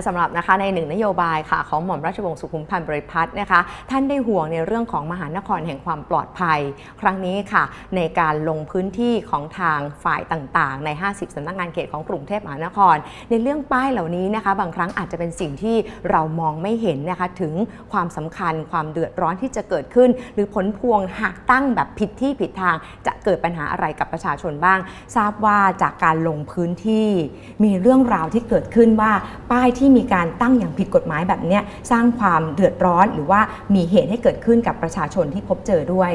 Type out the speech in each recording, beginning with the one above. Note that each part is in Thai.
และสำหรับนะคะในหนึ่งนโยบายค่ะของหม่อมราชวงศ์สุขุมพันธ์บริพัตรนะคะ ท่านได้ห่วงในเรื่องของมหานครแห่งความปลอดภัย ครั้งนี้ค่ะ ในการลงพื้นที่ของทางฝ่ายต่างๆ ใน 50สำนักงานเขตของกรุงเทพมหานคร ในเรื่องป้ายเหล่านี้นะคะ บางครั้งอาจจะเป็นสิ่งที่เรามองไม่เห็นนะคะถึงความสำคัญความเดือดร้อนที่จะเกิดขึ้น หรือผลพวงหากตั้งแบบผิดที่ผิดทาง จะเกิดปัญหาอะไรกับประชาชนบ้าง ทราบว่าจากการลงพื้นที่ มีเรื่องราวที่เกิดขึ้นว่าป้ายที่มีการตั้งอย่างผิดกฎหมายแบบนี้สร้างความเดือดร้อนหรือว่ามีเหตุให้เกิดขึ้นกับประชาชนที่พบเจอด้วย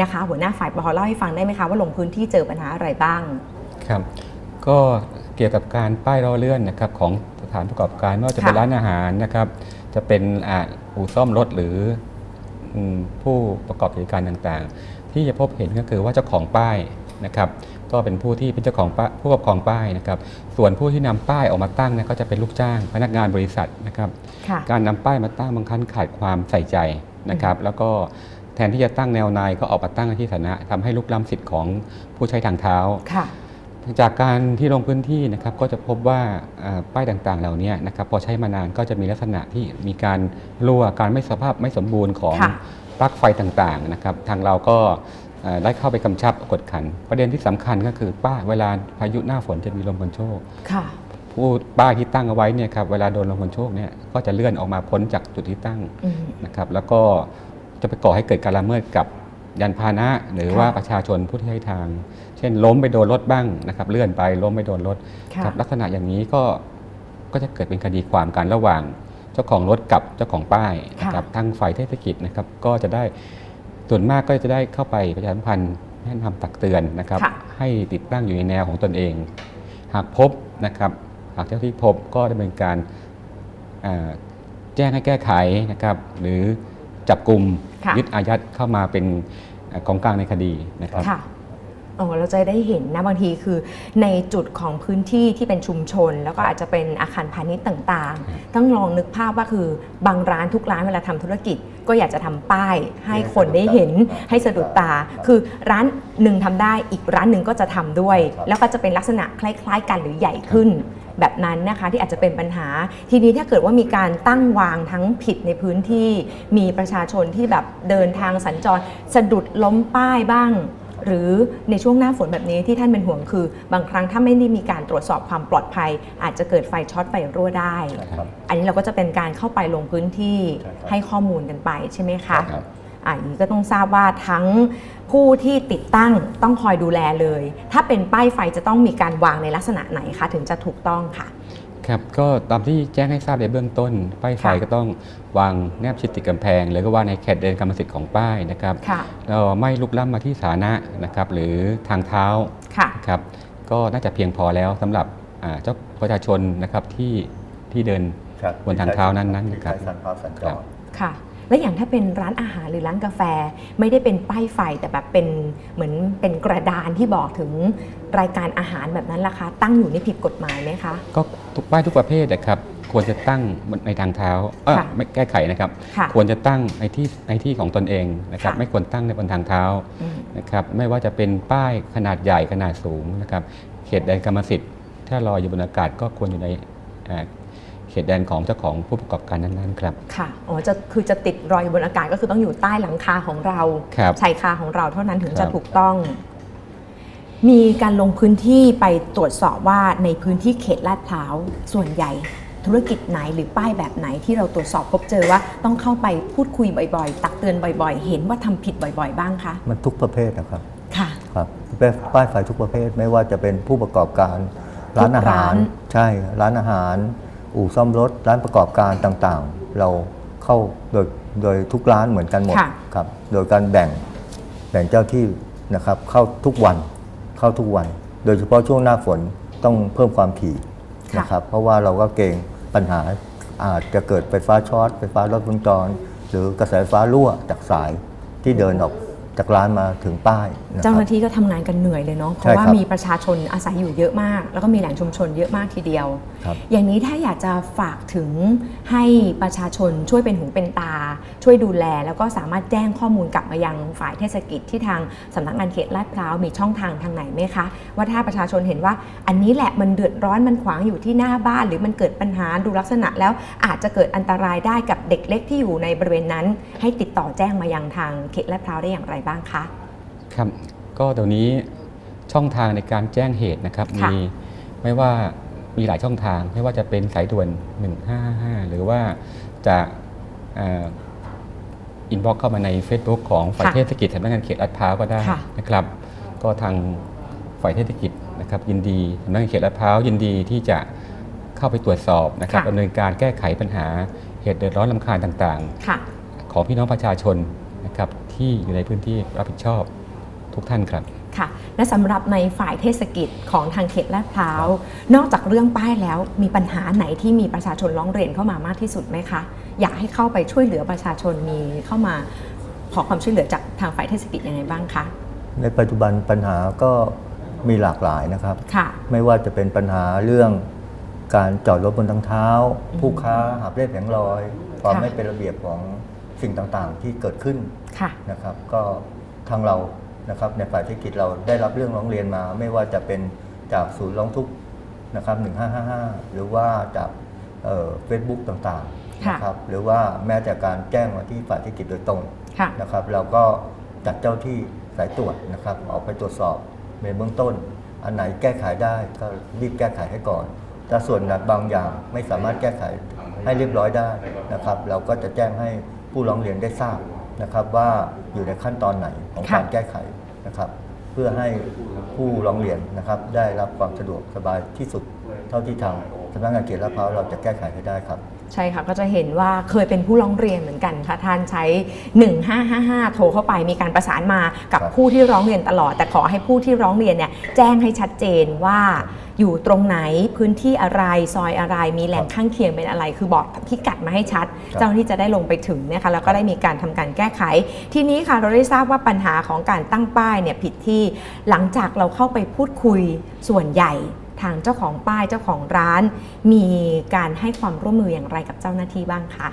นะคะ หัวหน้าฝ่ายปภเล่าให้ฟังได้ไหมคะว่าลงพื้นที่เจอปัญหาอะไรบ้างครับก็เกี่ยวกับการป้ายล้อเลื่อนนะครับของสถานประกอบการไม่ว่าจะเป็นร้านอาหารนะครับ จะเป็นอู่ซ่อมรถหรือผู้ประกอบกิจการต่างๆ ที่จะพบเห็นก็คือว่าเจ้าของป้ายนะครับ ก็เป็นผู้ที่เป็นเจ้าของป้ายผู้ครอบครองป้ายนะครับส่วนผู้ที่นำป้ายออกมาตั้งเนยก็จะเป็นลูกจ้าง พนักงานบริษัทนะครับค่ะ การนำป้ายมาตั้งบางครั้งขาดความใส่ใจนะครับแล้วก็แทนที่จะตั้งแนวนายก็ออกมาตั้งในที่สาธารณะทำให้ลุกล้ำสิทธิ์ของผู้ใช้ทางเท้า ค่ะ จากการที่ลงพื้นที่นะครับก็จะพบว่าอ่าป้ายต่างๆ เหล่านี้นะครับพอใช้มานานก็จะมีลักษณะที่มีการรั่วการไม่สภาพไม่สมบูรณ์ของค่ะ ปลั๊กไฟต่างๆนะครับทางเราก็เอ่อ ได้เข้าไปกำชับกดขัน ประเด็นที่สำคัญก็คือป้ายเวลาพายุหน้าฝนจะมีลมกันโชกค่ะผู้ป้ายที่ตั้งเอาไว้เนี่ยครับเวลาโดนลมกันโชกเนี่ยก็จะเลื่อนออกมาพ้นจากจุดที่ตั้งอืมนะครับ แล้วก็จะไปก่อให้เกิดการละเมิดกับยานพาหนะหรือค่ะว่าประชาชนผู้ที่ใช้ทาง เช่นล้มไปโดนรถบ้างนะครับ เลื่อนไปล้มไปโดนรถค่ะครับลักษณะอย่างนี้ก็ก็จะเกิดเป็นคดีความกันระหว่าง เจ้าของรถกับเจ้าของป้ายนะครับทางฝ่ายเทศกิจนะครับก็จะได้ ส่วนมากก็จะได้เข้าไปประชาสัมพันธ์แนะนำตักเตือนนะครับค่ะให้ติดตั้งอยู่ในแนวของตนเอง หากพบนะครับ หากเจ้าที่พบก็ดำเนินการอ่าแจ้งให้แก้ไขนะครับ หรือจับกลุ่มค่ะยึดอายัดเข้ามาเป็นอ่าของกลางในคดีนะครับ ค่ะโอ้เราจะได้เห็นนะบางทีคือ ในจุดของพื้นที่ที่เป็นชุมชน แล้วก็อาจจะเป็นอาคารพาณิชย์ต่างๆ ต้องลองนึกภาพว่าคือบางร้านทุกร้านเวลาทำธุรกิจ ก็อยากจะทำป้าย ให้คนได้เห็นให้สะดุดตา คือร้านหนึ่งทำได้อีกร้านหนึ่งก็จะทำด้วย แล้วก็จะเป็นลักษณะคล้ายๆ กันหรือใหญ่ขึ้นแบบนั้นนะคะที่อาจจะเป็นปัญหา ทีนี้ถ้าเกิดว่ามีการตั้งวางทั้งผิดในพื้นที่ มีประชาชนที่แบบเดินทางสัญจรสะดุดล้มป้ายบ้าง หรือในช่วงหน้าฝนแบบนี้ที่ท่านเป็นห่วงคือ บางครั้งถ้าไม่ได้มีการตรวจสอบความปลอดภัย อาจจะเกิดไฟช็อตไฟรั่วได้ ครับ อันนี้เราก็จะเป็นการเข้าไปลงพื้นที่ใช่ครับ ให้ข้อมูลกันไปใช่ไหมคะ ครับ อะอย่างนี้ก็ต้องทราบว่าทั้งผู้ที่ติดตั้งต้องคอยดูแลเลย ถ้าเป็นป้ายไฟจะต้องมีการวางในลักษณะไหนคะ ถึงจะถูกต้องค่ะ ครับก็ตามที่แจ้งให้ทราบในเบื้องต้น ป้ายไฟค่ะก็ต้องวางแนบชิดติดกำแพง หรือก็ว่าในเขตเดินกรรมสิทธิ์ของป้ายนะครับค่ะเราไม่ลุกล้ำมาที่สาธารณะนะครับ หรือทางเท้าค่ะนะครับก็น่าจะเพียงพอแล้วสำหรับอ่าเจ้าประชาชนนะครับที่ที่เดินครับบนทางเท้านั้นๆนะครับที่ใช้สัญจรสัญจครัรบค่ะ และอย่างถ้าเป็นร้านอาหารหรือร้านกาแฟ ไม่ได้เป็นป้ายไฟแต่แบบเป็นเหมือนเป็นกระดานที่บอกถึงรายการอาหารแบบนั้นล่ะคะตั้งอยู่ในผิดกฎหมายไหมคะ ก็ทุกป้ายทุกประเภทนะครับควรจะตั้งบนในทางเท้าเอ้อค่ะไม่แก้ไขนะครับค่ะควรจะตั้งในที่ในที่ของตนเองนะครับค่ะไม่ควรตั้งในบนทางเท้าอืมนะครับ ไม่ว่าจะเป็นป้ายขนาดใหญ่ขนาดสูงนะครับ เขตแดนกรรมสิทธิ์ ถ้าลอยอยู่บนอากาศก็ควรอยู่ใน เอ่อเขตแดนของเจ้าของผู้ประกอบการนั้นๆครับ ค่ะ อ๋อ จะคือจะติดรอยอยู่บนอากาศก็คือต้องอยู่ใต้หลังคาของเราครับชายคาของเราเท่านั้นถึงครัจะบถูกต้อง มีการลงพื้นที่ไปตรวจสอบว่าในพื้นที่เขตลาดพร้าวส่วนใหญ่ ธุรกิจไหนหรือป้ายแบบไหนที่เราตรวจสอบพบเจอว่าต้องเข้าไปพูดคุยบ่อยๆ ตักเตือนบ่อย ๆ เห็นว่าทำผิดบ่อย ๆ บ้างคะมันทุกประเภทนะครับค่ะ ครับป้ายไฟทุกประเภทไม่ว่าจะเป็นผู้ประกอบการ ร้านอาหารทุกร้าน ใช่ร้านอาหาร อู่ซ่อมรถร้านประกอบการต่างๆ เราเข้าโดยโดยทุกร้านเหมือนกันหมดค่ะ ครับ โดยการแบ่งแบ่งเจ้าที่นะครับเข้าทุกวันเข้าทุกวัน โดยเฉพาะช่วงหน้าฝนต้องเพิ่มความถี่ค่ะ นะครับ เพราะว่าเราก็เกรงปัญหาอาจจะเกิดไฟฟ้าช็อตไฟฟ้าลัดวงจร หรือกระแสไฟฟ้ารั่วจากสายที่เดินออก จากร้านมาถึงป้ายนะคเจ้าหรับน้าที่ก็ทำงานกันเหนื่อยเลยเนาะเพใช่ราะว่าครับมีประชาชนอาศัยอยู่เยอะมาก แล้วก็มีแหล่งชุมชนเยอะมากทีเดียว ครับ อย่างนี้ถ้าอยากจะฝากถึงให้ประชาชนช่วยเป็นหูเป็นตา ช่วยดูแล แล้วก็สามารถแจ้งข้อมูลกลับมายังฝ่ายเทศกิจที่ทางสำนักงานเขตลาดพร้าวมีช่องทางทางไหนไหมคะ ว่าถ้าประชาชนเห็นว่าอันนี้แหละมันเดือดร้อนมันขวางอยู่ที่หน้าบ้าน หรือมันเกิดปัญหาดูลักษณะแล้วอาจจะเกิดอันตรายได้กับเด็กเล็กที่อยู่ในบริเวณนั้น ให้ติดต่อแจ้งมายังทางเขตลาดพร้าวได้อย่างไรบ้างคะครับก็เดี๋ยวนี้ช่องทางในการแจ้งเหตุนะครับค่ะมีไม่ว่ามีหลายช่องทางไม่ว่าจะเป็นสายด่วน 1555หรือว่าจะอินบ็อกเข้ามาใน Facebook ของฝ่ายค่ะเทศกิจสำนักงานเขตลาดพร้าวก็ได้ค่ะนะครับ ก็ทางฝ่ายเทศกิจนะครับยินดีสำนักงานเขตลาดพร้าวยินดีที่จะเข้าไปตรวจสอบนะครับค่ะดำเนินการแก้ไขปัญหาเหตุเดือดร้อนลำคาญต่างค่ะๆของพี่น้องประชาชน นะครับที่อยู่ในพื้นที่รับผิดชอบทุกท่านครับค่ะ และสำหรับในฝ่ายเทศกิจของทางเขตลาดพร้าว นอกจากเรื่องป้ายแล้วมีปัญหาไหนที่มีประชาชนร้องเรียนเข้ามามากที่สุดไหมคะ อยากให้เข้าไปช่วยเหลือประชาชนมีเข้ามาขอความช่วยเหลือจากทางฝ่ายเทศกิจยังไงบ้างคะในปัจจุบันปัญหาก็มีหลากหลายนะครับ ค่ะ ไม่ว่าจะเป็นปัญหาเรื่องการจอดรถบนทางเท้าอืมผู้ค้าหาบเล่แผงลอย ความค่ะ ไม่เป็นระเบียบของ สิ่งต่างๆที่เกิดขึ้นค่ะนะครับ ก็ทางเรานะครับในฝ่ายเทคนิคเราได้รับเรื่องร้องเรียนมา ไม่ว่าจะเป็นจากศูนย์ร้องทุกข์นะครับ1555 หรือว่าจากเฟซบุ๊กต่างๆค่ะนะครับหรือว่าแม้แต่การแจ้งมาที่ฝ่ายเทคนิคโดยตรงค่ะนะครับ เราก็จัดเจ้าที่สายตรวจนะครับออกไปตรวจสอบในเบื้องต้น อันไหนแก้ไขได้ก็รีบแก้ไขให้ก่อนแต่ส่วนบางอย่างไม่สามารถแก้ไขให้เรียบร้อยได้นะครับ เราก็จะแจ้งให้ ผู้ร้องเรียนได้ทราบนะครับว่าอยู่ในขั้นตอนไหนของค่ะการแก้ไขนะครับ เพื่อให้ผู้ร้องเรียนนะครับได้รับความสะดวกสบายที่สุด เท่าที่ทางสำนักงานเขตลาดพร้าวเราจะแก้ไขให้ได้ครับ ใช่ค่ะก็จะเห็นว่าเคยเป็นผู้ร้องเรียนเหมือนกันค่ะท่านใช้ 1555 โทรเข้าไปมีการประสานมากับครับผู้ที่ร้องเรียนตลอด แต่ขอให้ผู้ที่ร้องเรียนเนี่ยแจ้งให้ชัดเจนว่าอยู่ตรงไหนพื้นที่อะไรซอยอะไรมีแหล่งข้างเคียงเป็นอะไร คือบอกพิกัดมาให้ชัดครับเจ้าหน้าที่จะได้ลงไปถึงนะคะแล้วก็ได้มีการทำการแก้ไข ทีนี้ค่ะเราได้ทราบว่าปัญหาของการตั้งป้ายเนี่ยผิดที่หลังจากเราเข้าไปพูดคุยส่วนใหญ่ ทางเจ้าของป้ายเจ้าของร้าน มีการให้ความร่วมมืออย่างไรกับเจ้าหน้าที่บ้างคะ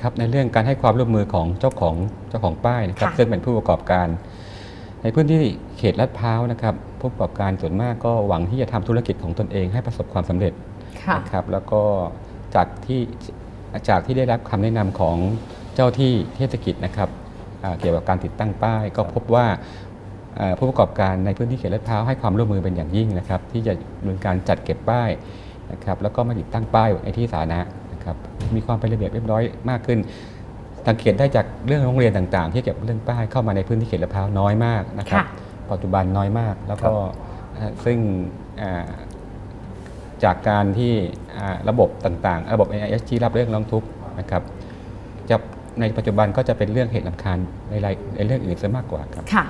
ครับในเรื่องการให้ความร่วมมือของเจ้าของเจ้าของป้ายนะครับค่ะซึ่งเป็นผู้ประกอบการ ในพื้นที่เขตลาดพร้าวนะครับ ผู้ประกอบการส่วนมากก็หวังที่จะทำธุรกิจของตนเองให้ประสบความสำเร็จค่ะนะครับ แล้วก็จากที่จากที่ได้รับคำแนะนำของเจ้าที่เทศกิจนะครับอ่าเกี่ยวกับการติดตั้งป้าย ก็พบว่าอ่า ผู้ประกอบการในพื้นที่เขตลาดพร้าวให้ความร่วมมือเป็นอย่างยิ่งนะครับที่จะดำเนินการจัดเก็บป้ายนะครับแล้วก็มาติดตั้งป้ายในที่สาธารณะนะครับมีความเป็นระเบียบเรียบร้อยมากขึ้นสังเกตได้จากเรื่องโรงเรียนต่างๆ ที่เกี่ยวกับเรื่องป้ายเข้ามาในพื้นที่เขตลาดพร้าวน้อยมากนะครับค่ะปัจจุบันน้อยมากแล้วก็อ่าซึ่งอ่าจากการที่อ่าระบบต่างๆ ระบบ AIS ที่รับเรื่องร้องทุกข์นะครับจะในปัจจุบันก็จะเป็นเรื่องเหตุลำคาญในรายในเรื่องอื่นซะมากกว่าครับค่ะ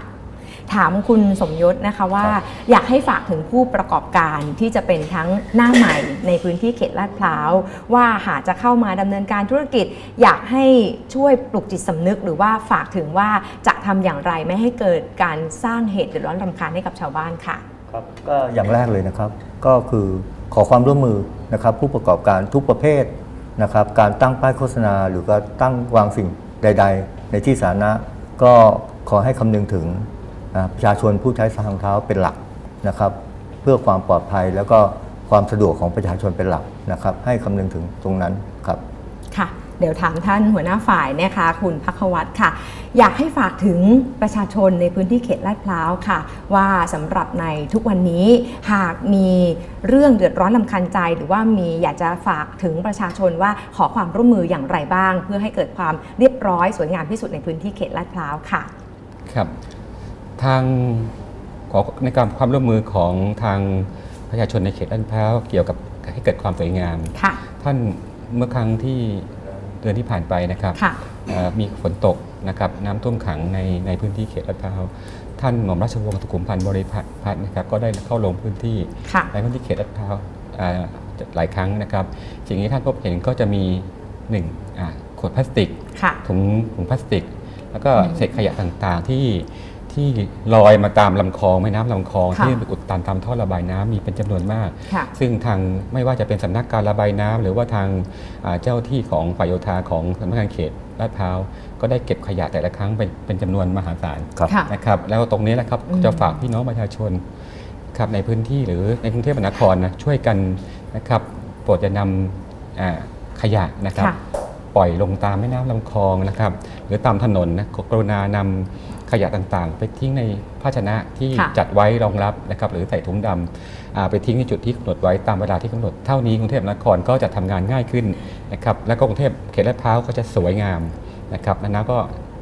ถามคุณสมยศนะคะว่าครับอยากให้ฝากถึงผู้ประกอบการที่จะเป็นทั้งหน้าใหม่ในพื้นที่เขตลาดพร้าว ว่าหากจะเข้ามาดำเนินการธุรกิจ อยากให้ช่วยปลุกจิตสำนึก หรือว่าฝากถึงว่าจะทำอย่างไรไม่ให้เกิดการสร้างเหตุเดือดร้อนรำคาญให้กับชาวบ้านค่ะครับก็อย่างแรกเลยนะครับก็คือขอความร่วมมือนะครับผู้ประกอบการทุกประเภทนะครับการตั้งป้ายโฆษณา หรือการตั้งวางสิ่งใด ๆ ในที่สาธารณะก็ขอให้คำนึงถึงอ่า ประชาชนผู้ใช้ทางเท้าเป็นหลักนะครับ เพื่อความปลอดภัยแล้วก็ความสะดวกของประชาชนเป็นหลักนะครับ ให้คำนึงถึงตรงนั้นครับค่ะเดี๋ยวถามท่านหัวหน้าฝ่ายนะคะคุณพักวัตรค่ะ อยากให้ฝากถึงประชาชนในพื้นที่เขตลาดพร้าวค่ะ ว่าสำหรับในทุกวันนี้หากมีเรื่องเดือดร้อนลำคันใจ หรือว่ามีอยากจะฝากถึงประชาชนว่าขอความร่วมมืออย่างไรบ้าง เพื่อให้เกิดความเรียบร้อยสวยงามที่สุดในพื้นที่เขตลาดพร้าวค่ะ ครับ ทางขอในการความร่วมมือของทางประชาชนในเขตลาดพร้าวเกี่ยวกับให้เกิดความสวยงาม ค่ะ ท่านเมื่อครั้งที่เดือนที่ผ่านไปนะครับค่ะ เอ่อมีฝนตกนะครับน้ำท่วมขังในในพื้นที่เขตลาดพร้าวท่านหม่อมราชวงศ์สุขุมพันธ์บริพัตรพัฒน์นะครับก็ได้เข้าลงพื้นที่ ค่ะ ในพื้นที่เขตลาดพร้าวอ่าหลายครั้งนะครับ สิ่งที่ท่านพบเห็นก็จะมีหนึ่งอ่าขวดพลาสติก ค่ะ ถุงถุงพลาสติก แล้วก็เศษขยะต่างๆที่ ที่ลอยมาตามลำคลองแม่น้ำลำคลองค่ะที่ไปอุดตันตามท่อระบายน้ำมีเป็นจำนวนมากค่ะซึ่งทางไม่ว่าจะเป็นสำนักการระบายน้ำหรือว่าทางอ่าเจ้าที่ของฝ่ายโยธาของสำนักงานเขตลาดพร้าวก็ได้เก็บขยะแต่ละครั้งเป็นเป็นจำนวนมหาศาลครับค่ะนะครับ แล้วตรงนี้แหละครับอืมจะฝากพี่น้องประชาชนครับในพื้นที่หรือในกรุงเทพมหานครนะช่วยกันนะครับโปรดจะนำอ่าขยะนะครับค่ะปล่อยลงตามแม่น้ำลำคลองนะครับ หรือตามถนนนะกรุณานำ ขยะต่างๆ ไปทิ้งในภาชนะที่ค่ะ จัดไว้รองรับนะครับหรือใส่ถุงดำอ่าไปทิ้งในจุดที่กำหนดไว้ตามเวลาที่กำหนดเท่านี้กรุงเทพมหานครก็จะทำงานง่ายขึ้นนะครับและก็กรุงเทพเขตลาดพร้าวก็จะสวยงามนะครับและน้ำก็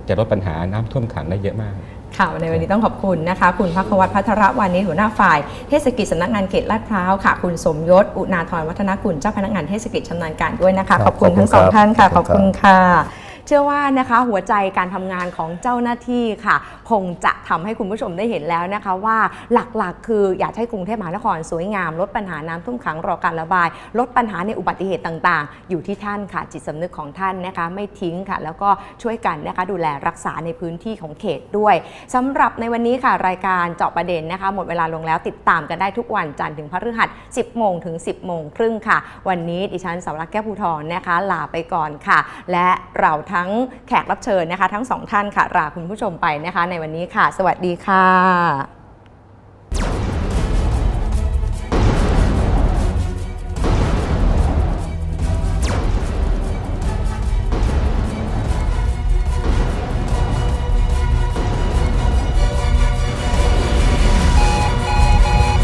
จะลดปัญหาน้ำท่วมขังได้เยอะมาก ค่ะในวันนี้ต้องขอบคุณนะคะ คุณพักวัฒน์พัทรวานิชหัวหน้าฝ่ายเทศกิจสำนักงานเขตลาดพร้าวค่ะ คุณสมยศ อุณาธรวัฒนกุลเจ้าพนักงานเทศกิจชำนาญการด้วยนะคะ ครับขอบคุณขอบคุณทั้งสองครับท่านค่ะ ขขออบบคุณครับคุณค่ะ เชื่อว่านะคะหัวใจการทำงานของเจ้าหน้าที่ค่ะ คงจะทำให้คุณผู้ชมได้เห็นแล้วนะคะว่าหลักๆ คืออยากให้กรุงเทพมหานครสวยงาม ลดปัญหาน้ำท่วมขังรอการระบาย ลดปัญหาในอุบัติเหตุต่างๆ อยู่ที่ท่านค่ะ จิตสำนึกของท่านนะคะไม่ทิ้งค่ะ แล้วก็ช่วยกันนะคะดูแลรักษาในพื้นที่ของเขตด้วยสำหรับในวันนี้ค่ะรายการเจาะประเด็นนะคะหมดเวลาลงแล้วติดตามกันได้ทุกวันจันทร์ถึงพฤหัส 10 โมงถึง 10 โมงครึ่งค่ะ วันนี้ดิฉันสาวรักแก้วภูทรนะคะ ลาไปก่อนค่ะ และเราทั้งแขกรับเชิญนะคะ ทั้งสองท่านค่ะลาคุณผู้ชมไปนะคะ ในวันนี้ค่ะ สวัสดีค่ะ